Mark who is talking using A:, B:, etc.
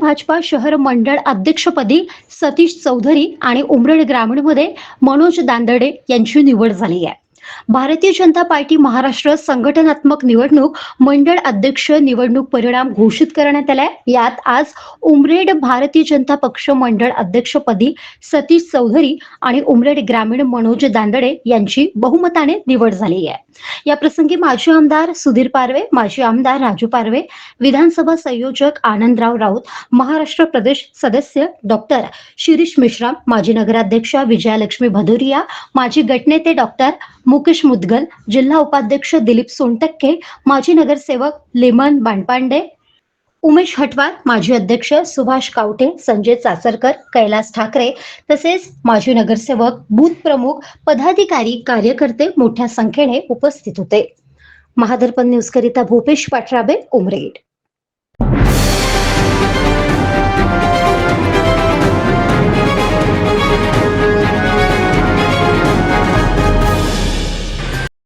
A: भाजपा शहर मंडळ अध्यक्षपदी सतीश चौधरी आणि उमरेड ग्रामीणमध्ये मनोज दांदडे यांची निवड झाली आहे. भारतीय जनता पार्टी महाराष्ट्र संघटनात्मक निवडणूक मंडळ अध्यक्ष निवडणूक परिणाम घोषित करण्यात आलाय. यात आज उमरेड भारतीय जनता पक्ष मंडळ अध्यक्षपदी सतीश चौधरी आणि उमरेड ग्रामीण मनोज दांदडे यांची बहुमताने निवड झाली आहे. या प्रसंगी माजी आमदार सुधीर पारवे माजी आमदार राजू पारवे विधानसभा संयोजक आनंदराव राऊत महाराष्ट्र प्रदेश सदस्य डॉक्टर शिरीष मिश्रा माजी नगराध्यक्षा विजयालक्ष्मी भदुरिया माजी गटनेते डॉक्टर मुकेश मुदगल जिल्हा उपाध्यक्ष दिलीप सोनटक्के माजी नगरसेवक लेमन बांडपांडे उमेश हटवार माजी अध्यक्ष सुभाष कावटे संजय चाचरकर कैलास ठाकरे तसेच माजी नगरसेवक बूथ प्रमुख पदाधिकारी कार्यकर्ते मोठ्या संख्येने उपस्थित होते. महादर्पण न्यूज करिता भूपेश पाठराबे उमरेड.